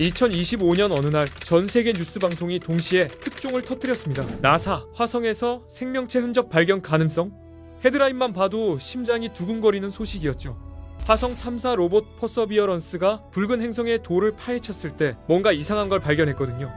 2025년 어느 날 전 세계 뉴스 방송이 동시에 특종을 터뜨렸습니다. 나사 화성에서 생명체 흔적 발견 가능성? 헤드라인만 봐도 심장이 두근거리는 소식이었죠. 화성 탐사 로봇 퍼서비어런스가 붉은 행성의 돌을 파헤쳤을 때 뭔가 이상한 걸 발견했거든요.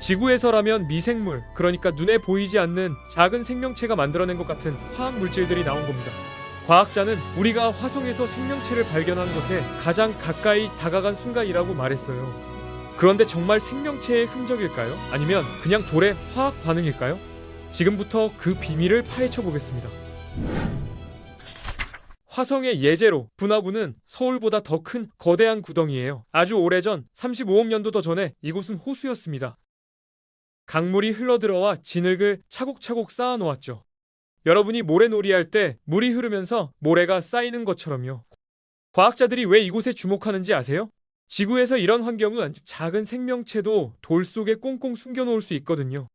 지구에서라면 미생물, 그러니까 눈에 보이지 않는 작은 생명체가 만들어낸 것 같은 화학 물질들이 나온 겁니다. 과학자는 우리가 화성에서 생명체를 발견한 것에 가장 가까이 다가간 순간이라고 말했어요. 그런데 정말 생명체의 흔적일까요? 아니면 그냥 돌의 화학 반응일까요? 지금부터 그 비밀을 파헤쳐 보겠습니다. 화성의 예제로 분화구는 서울보다 더 큰 거대한 구덩이에요. 아주 오래전 35억 년도 더 전에 이곳은 호수였습니다. 강물이 흘러들어와 진흙을 차곡차곡 쌓아 놓았죠. 여러분이 모래놀이 할 때 물이 흐르면서 모래가 쌓이는 것처럼요. 과학자들이 왜 이곳에 주목하는지 아세요? 지구에서 이런 환경은 작은 생명체도 돌 속에 꽁꽁 숨겨놓을 수 있거든요.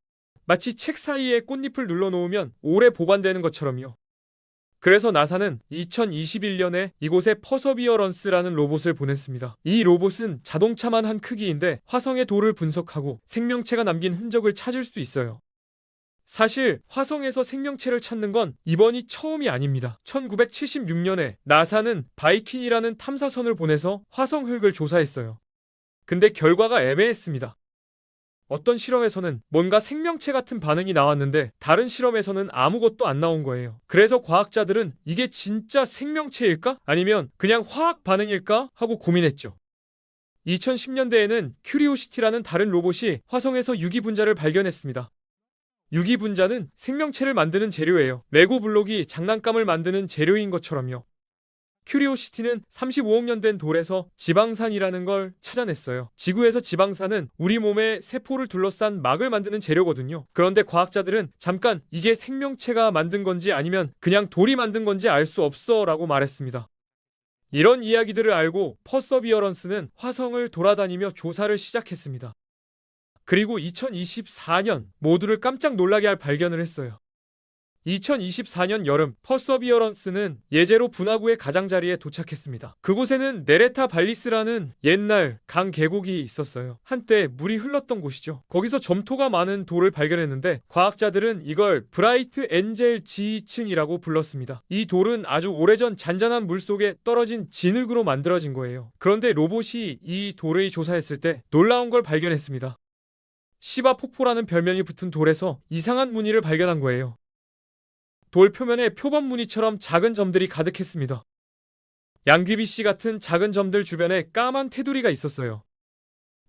마치 책 사이에 꽃잎을 눌러놓으면 오래 보관되는 것처럼요. 그래서 나사는 2021년에 이곳에 퍼서비어런스라는 로봇을 보냈습니다. 이 로봇은 자동차만 한 크기인데 화성의 돌을 분석하고 생명체가 남긴 흔적을 찾을 수 있어요. 사실 화성에서 생명체를 찾는 건 이번이 처음이 아닙니다. 1976년에 나사는 바이킨이라는 탐사선을 보내서 화성 흙을 조사했어요. 근데 결과가 애매했습니다. 어떤 실험에서는 뭔가 생명체 같은 반응이 나왔는데 다른 실험에서는 아무것도 안 나온 거예요. 그래서 과학자들은 이게 진짜 생명체일까? 아니면 그냥 화학 반응일까? 하고 고민했죠. 2010년대에는 큐리오시티라는 다른 로봇이 화성에서 유기 분자를 발견했습니다. 유기분자는 생명체를 만드는 재료예요. 레고 블록이 장난감을 만드는 재료인 것처럼요. 큐리오시티는 35억 년 된 돌에서 지방산이라는 걸 찾아냈어요. 지구에서 지방산은 우리 몸의 세포를 둘러싼 막을 만드는 재료거든요. 그런데 과학자들은 잠깐 이게 생명체가 만든 건지 아니면 그냥 돌이 만든 건지 알 수 없어 라고 말했습니다. 이런 이야기들을 알고 퍼서비어런스는 화성을 돌아다니며 조사를 시작했습니다. 그리고 2024년 모두를 깜짝 놀라게 할 발견을 했어요. 2024년 여름 퍼서비어런스는 예제로 분화구의 가장자리에 도착했습니다. 그곳에는 네레타 발리스라는 옛날 강 계곡이 있었어요. 한때 물이 흘렀던 곳이죠. 거기서 점토가 많은 돌을 발견했는데 과학자들은 이걸 브라이트 엔젤 지층이라고 불렀습니다. 이 돌은 아주 오래전 잔잔한 물 속에 떨어진 진흙으로 만들어진 거예요. 그런데 로봇이 이 돌을 조사했을 때 놀라운 걸 발견했습니다. 시바 폭포라는 별명이 붙은 돌에서 이상한 무늬를 발견한 거예요. 돌 표면에 표범 무늬처럼 작은 점들이 가득했습니다. 양귀비 씨 같은 작은 점들 주변에 까만 테두리가 있었어요.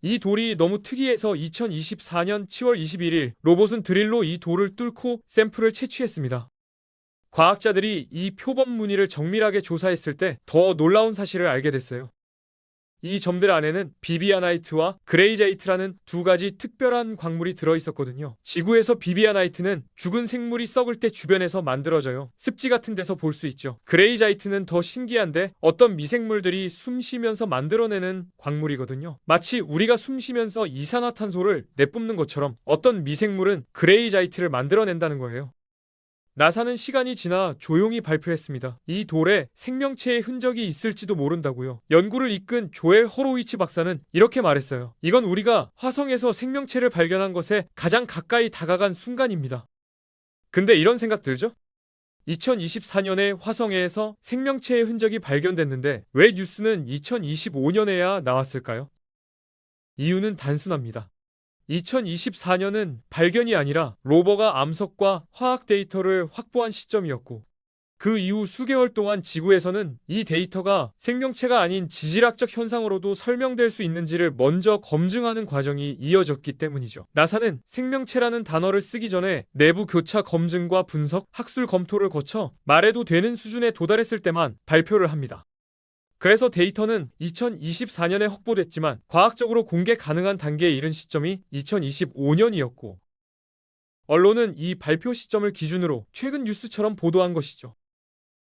이 돌이 너무 특이해서 2024년 7월 21일 로봇은 드릴로 이 돌을 뚫고 샘플을 채취했습니다. 과학자들이 이 표범 무늬를 정밀하게 조사했을 때 더 놀라운 사실을 알게 됐어요. 이 점들 안에는 비비아나이트와 그레이자이트라는 두 가지 특별한 광물이 들어 있었거든요. 지구에서 비비아나이트는 죽은 생물이 썩을 때 주변에서 만들어져요. 습지 같은 데서 볼 수 있죠. 그레이자이트는 더 신기한데 어떤 미생물들이 숨 쉬면서 만들어내는 광물이거든요. 마치 우리가 숨 쉬면서 이산화탄소를 내뿜는 것처럼 어떤 미생물은 그레이자이트를 만들어낸다는 거예요. 나사는 시간이 지나 조용히 발표했습니다. 이 돌에 생명체의 흔적이 있을지도 모른다고요. 연구를 이끈 조엘 허로위치 박사는 이렇게 말했어요. 이건 우리가 화성에서 생명체를 발견한 것에 가장 가까이 다가간 순간입니다. 근데 이런 생각 들죠? 2024년에 화성에서 생명체의 흔적이 발견됐는데 왜 뉴스는 2025년에야 나왔을까요? 이유는 단순합니다. 2024년은 발견이 아니라 로버가 암석과 화학 데이터를 확보한 시점이었고 그 이후 수개월 동안 지구에서는 이 데이터가 생명체가 아닌 지질학적 현상으로도 설명될 수 있는지를 먼저 검증하는 과정이 이어졌기 때문이죠. 나사는 생명체라는 단어를 쓰기 전에 내부 교차 검증과 분석, 학술 검토를 거쳐 말해도 되는 수준에 도달했을 때만 발표를 합니다. 그래서 데이터는 2024년에 확보됐지만 과학적으로 공개 가능한 단계에 이른 시점이 2025년이었고 언론은 이 발표 시점을 기준으로 최근 뉴스처럼 보도한 것이죠.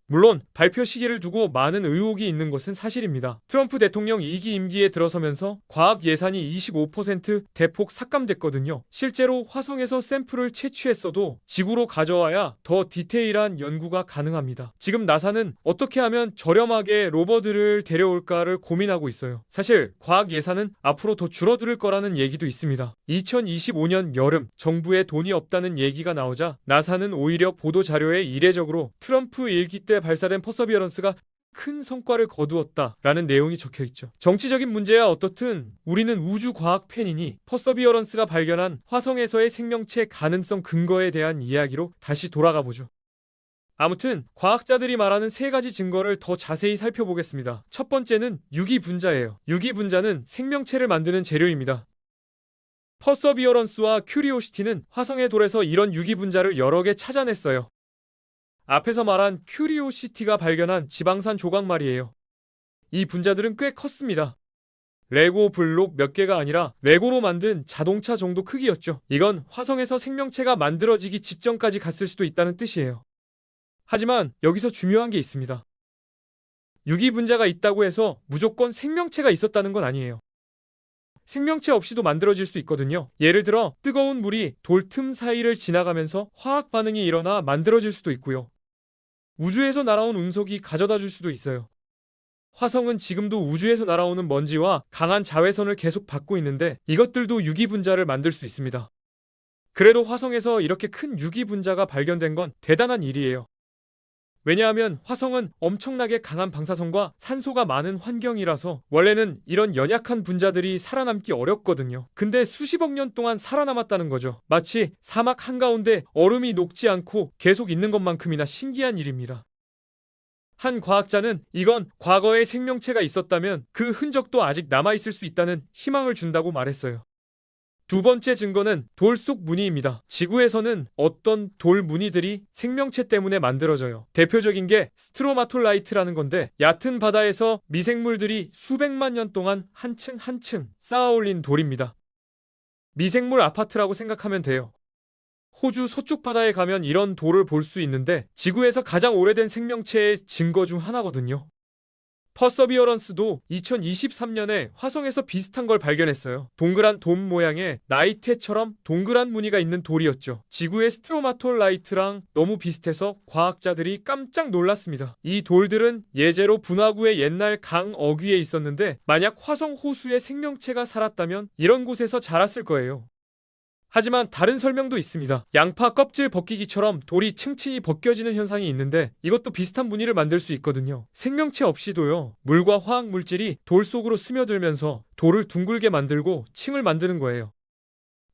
물론 발표 시기를 두고 많은 의혹이 있는 것은 사실입니다. 트럼프 대통령 2기 임기에 들어서면서 과학 예산이 25% 대폭 삭감됐거든요. 실제로 화성에서 샘플을 채취했어도 지구로 가져와야 더 디테일한 연구가 가능합니다. 지금 나사는 어떻게 하면 저렴하게 로버들을 데려올까를 고민하고 있어요. 사실 과학 예산은 앞으로 더 줄어들 거라는 얘기도 있습니다. 2025년 여름 정부에 돈이 없다는 얘기가 나오자 나사는 오히려 보도 자료에 이례적으로 트럼프 일기 때 발사된 퍼서비어런스가 큰 성과를 거두었다라는 내용이 적혀 있죠. 정치적인 문제야 어떻든 우리는 우주 과학 팬이니 퍼서비어런스가 발견한 화성에서의 생명체 가능성 근거에 대한 이야기로 다시 돌아가 보죠. 아무튼 과학자들이 말하는 세 가지 증거를 더 자세히 살펴보겠습니다. 첫 번째는 유기 분자예요. 유기 분자는 생명체를 만드는 재료입니다. 퍼서비어런스와 큐리오시티는 화성의 돌에서 이런 유기 분자를 여러 개 찾아냈어요. 앞에서 말한 큐리오시티가 발견한 지방산 조각 말이에요. 이 분자들은 꽤 컸습니다. 레고 블록 몇 개가 아니라 레고로 만든 자동차 정도 크기였죠. 이건 화성에서 생명체가 만들어지기 직전까지 갔을 수도 있다는 뜻이에요. 하지만 여기서 중요한 게 있습니다. 유기분자가 있다고 해서 무조건 생명체가 있었다는 건 아니에요. 생명체 없이도 만들어질 수 있거든요. 예를 들어 뜨거운 물이 돌 틈 사이를 지나가면서 화학 반응이 일어나 만들어질 수도 있고요. 우주에서 날아온 운석이 가져다 줄 수도 있어요. 화성은 지금도 우주에서 날아오는 먼지와 강한 자외선을 계속 받고 있는데 이것들도 유기분자를 만들 수 있습니다. 그래도 화성에서 이렇게 큰 유기분자가 발견된 건 대단한 일이에요. 왜냐하면 화성은 엄청나게 강한 방사선과 산소가 많은 환경이라서 원래는 이런 연약한 분자들이 살아남기 어렵거든요. 근데 수십억 년 동안 살아남았다는 거죠. 마치 사막 한가운데 얼음이 녹지 않고 계속 있는 것만큼이나 신기한 일입니다. 한 과학자는 이건 과거에 생명체가 있었다면 그 흔적도 아직 남아있을 수 있다는 희망을 준다고 말했어요. 두 번째 증거는 돌속 무늬입니다. 지구에서는 어떤 돌 무늬들이 생명체 때문에 만들어져요. 대표적인 게 스트로마톨라이트라는 건데 얕은 바다에서 미생물들이 수백만 년 동안 한 층 한 층 쌓아 올린 돌입니다. 미생물 아파트라고 생각하면 돼요. 호주 서쪽 바다에 가면 이런 돌을 볼 수 있는데 지구에서 가장 오래된 생명체의 증거 중 하나거든요. 퍼서비어런스도 2023년에 화성에서 비슷한 걸 발견했어요. 동그란 돔 모양의 나이테처럼 동그란 무늬가 있는 돌이었죠. 지구의 스트로마톨라이트랑 너무 비슷해서 과학자들이 깜짝 놀랐습니다. 이 돌들은 예제로 분화구의 옛날 강 어귀에 있었는데 만약 화성 호수에 생명체가 살았다면 이런 곳에서 자랐을 거예요. 하지만 다른 설명도 있습니다. 양파 껍질 벗기기처럼 돌이 층층이 벗겨지는 현상이 있는데 이것도 비슷한 무늬를 만들 수 있거든요. 생명체 없이도요. 물과 화학 물질이 돌 속으로 스며들면서 돌을 둥글게 만들고 층을 만드는 거예요.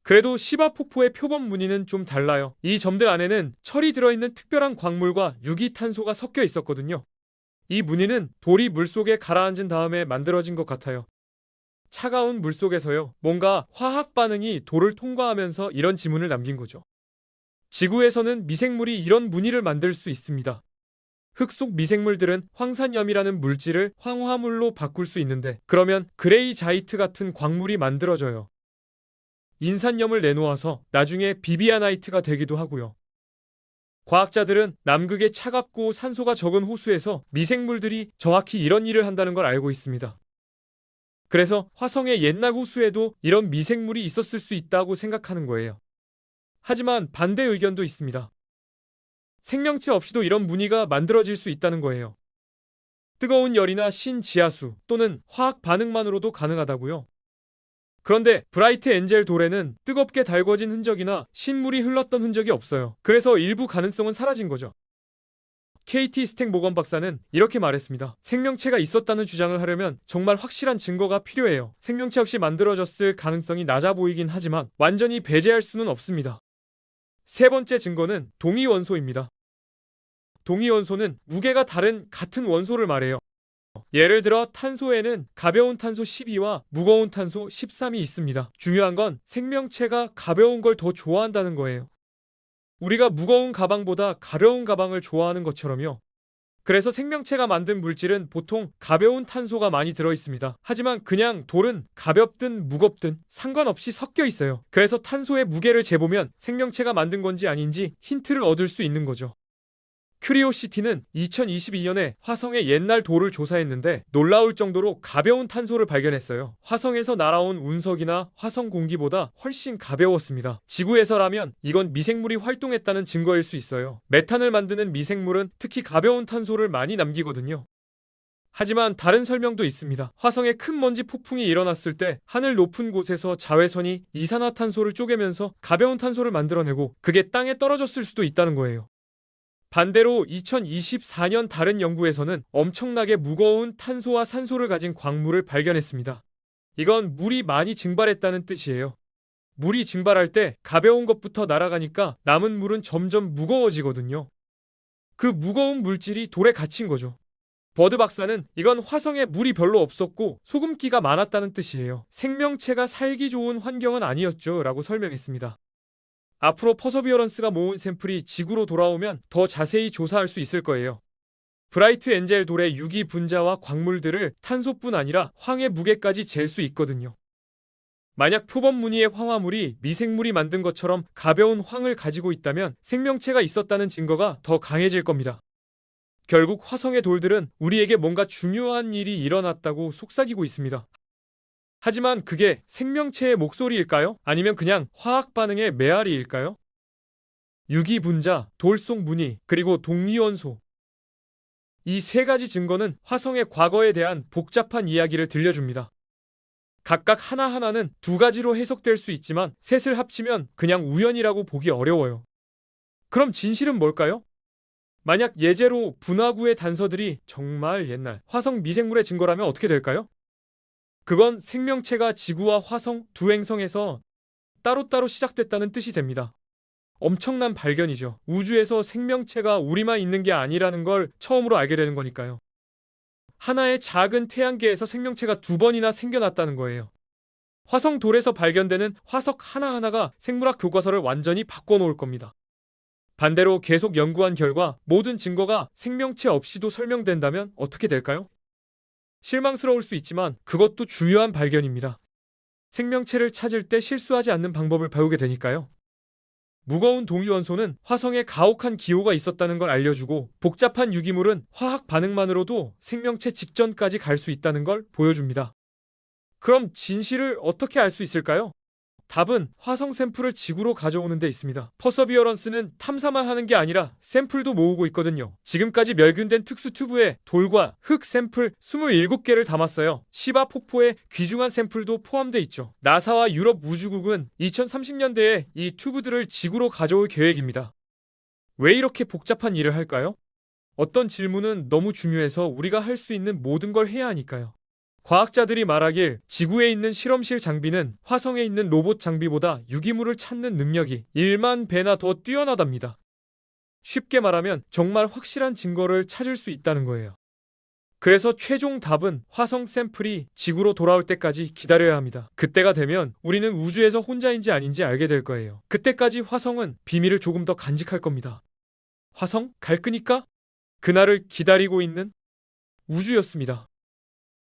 그래도 시바 폭포의 표범 무늬는 좀 달라요. 이 점들 안에는 철이 들어있는 특별한 광물과 유기탄소가 섞여 있었거든요. 이 무늬는 돌이 물속에 가라앉은 다음에 만들어진 것 같아요. 차가운 물 속에서요. 뭔가 화학 반응이 돌을 통과하면서 이런 지문을 남긴 거죠. 지구에서는 미생물이 이런 무늬를 만들 수 있습니다. 흙 속 미생물들은 황산염이라는 물질을 황화물로 바꿀 수 있는데 그러면 그레이 자이트 같은 광물이 만들어져요. 인산염을 내놓아서 나중에 비비아나이트가 되기도 하고요. 과학자들은 남극의 차갑고 산소가 적은 호수에서 미생물들이 정확히 이런 일을 한다는 걸 알고 있습니다. 그래서 화성의 옛날 호수에도 이런 미생물이 있었을 수 있다고 생각하는 거예요. 하지만 반대 의견도 있습니다. 생명체 없이도 이런 무늬가 만들어질 수 있다는 거예요. 뜨거운 열이나 신지하수 또는 화학 반응만으로도 가능하다고요. 그런데 브라이트 엔젤 돌에는 뜨겁게 달궈진 흔적이나 신물이 흘렀던 흔적이 없어요. 그래서 일부 가능성은 사라진 거죠. KT 스택 모건 박사는 이렇게 말했습니다. 생명체가 있었다는 주장을 하려면 정말 확실한 증거가 필요해요. 생명체 없이 만들어졌을 가능성이 낮아 보이긴 하지만 완전히 배제할 수는 없습니다. 세 번째 증거는 동위 원소입니다. 동위 원소는 무게가 다른 같은 원소를 말해요. 예를 들어 탄소에는 가벼운 탄소 12와 무거운 탄소 13이 있습니다. 중요한 건 생명체가 가벼운 걸 더 좋아한다는 거예요. 우리가 무거운 가방보다 가벼운 가방을 좋아하는 것처럼요. 그래서 생명체가 만든 물질은 보통 가벼운 탄소가 많이 들어 있습니다. 하지만 그냥 돌은 가볍든 무겁든 상관없이 섞여 있어요. 그래서 탄소의 무게를 재보면 생명체가 만든 건지 아닌지 힌트를 얻을 수 있는 거죠. 큐리오시티는 2022년에 화성의 옛날 돌을 조사했는데 놀라울 정도로 가벼운 탄소를 발견했어요. 화성에서 날아온 운석이나 화성 공기보다 훨씬 가벼웠습니다. 지구에서라면 이건 미생물이 활동했다는 증거일 수 있어요. 메탄을 만드는 미생물은 특히 가벼운 탄소를 많이 남기거든요. 하지만 다른 설명도 있습니다. 화성에 큰 먼지 폭풍이 일어났을 때 하늘 높은 곳에서 자외선이 이산화탄소를 쪼개면서 가벼운 탄소를 만들어내고 그게 땅에 떨어졌을 수도 있다는 거예요. 반대로 2024년 다른 연구에서는 엄청나게 무거운 탄소와 산소를 가진 광물을 발견했습니다. 이건 물이 많이 증발했다는 뜻이에요. 물이 증발할 때 가벼운 것부터 날아가니까 남은 물은 점점 무거워지거든요. 그 무거운 물질이 돌에 갇힌 거죠. 버드 박사는 이건 화성에 물이 별로 없었고 소금기가 많았다는 뜻이에요. 생명체가 살기 좋은 환경은 아니었죠. 라고 설명했습니다. 앞으로 퍼서비어런스가 모은 샘플이 지구로 돌아오면 더 자세히 조사할 수 있을 거예요. 브라이트 엔젤 돌의 유기 분자와 광물들을 탄소뿐 아니라 황의 무게까지 잴 수 있거든요. 만약 표범 무늬의 황화물이 미생물이 만든 것처럼 가벼운 황을 가지고 있다면 생명체가 있었다는 증거가 더 강해질 겁니다. 결국 화성의 돌들은 우리에게 뭔가 중요한 일이 일어났다고 속삭이고 있습니다. 하지만 그게 생명체의 목소리일까요? 아니면 그냥 화학 반응의 메아리일까요? 유기 분자, 돌속 무늬, 그리고 동위원소. 이 세 가지 증거는 화성의 과거에 대한 복잡한 이야기를 들려줍니다. 각각 하나하나는 두 가지로 해석될 수 있지만 셋을 합치면 그냥 우연이라고 보기 어려워요. 그럼 진실은 뭘까요? 만약 예제로 분화구의 단서들이 정말 옛날 화성 미생물의 증거라면 어떻게 될까요? 그건 생명체가 지구와 화성 두 행성에서 따로따로 시작됐다는 뜻이 됩니다. 엄청난 발견이죠. 우주에서 생명체가 우리만 있는 게 아니라는 걸 처음으로 알게 되는 거니까요. 하나의 작은 태양계에서 생명체가 두 번이나 생겨났다는 거예요. 화성 돌에서 발견되는 화석 하나하나가 생물학 교과서를 완전히 바꿔놓을 겁니다. 반대로 계속 연구한 결과 모든 증거가 생명체 없이도 설명된다면 어떻게 될까요? 실망스러울 수 있지만 그것도 중요한 발견입니다. 생명체를 찾을 때 실수하지 않는 방법을 배우게 되니까요. 무거운 동위원소는 화성에 가혹한 기호가 있었다는 걸 알려주고 복잡한 유기물은 화학 반응만으로도 생명체 직전까지 갈 수 있다는 걸 보여줍니다. 그럼 진실을 어떻게 알 수 있을까요? 답은 화성 샘플을 지구로 가져오는 데 있습니다. 퍼서비어런스는 탐사만 하는 게 아니라 샘플도 모으고 있거든요. 지금까지 멸균된 특수 튜브에 돌과 흙 샘플 27개를 담았어요. 시바 폭포에 귀중한 샘플도 포함돼 있죠. 나사와 유럽 우주국은 2030년대에 이 튜브들을 지구로 가져올 계획입니다. 왜 이렇게 복잡한 일을 할까요? 어떤 질문은 너무 중요해서 우리가 할 수 있는 모든 걸 해야 하니까요. 과학자들이 말하길 지구에 있는 실험실 장비는 화성에 있는 로봇 장비보다 유기물을 찾는 능력이 1만 배나 더 뛰어나답니다. 쉽게 말하면 정말 확실한 증거를 찾을 수 있다는 거예요. 그래서 최종 답은 화성 샘플이 지구로 돌아올 때까지 기다려야 합니다. 그때가 되면 우리는 우주에서 혼자인지 아닌지 알게 될 거예요. 그때까지 화성은 비밀을 조금 더 간직할 겁니다. 화성 갈 거니까 그날을 기다리고 있는 우주였습니다.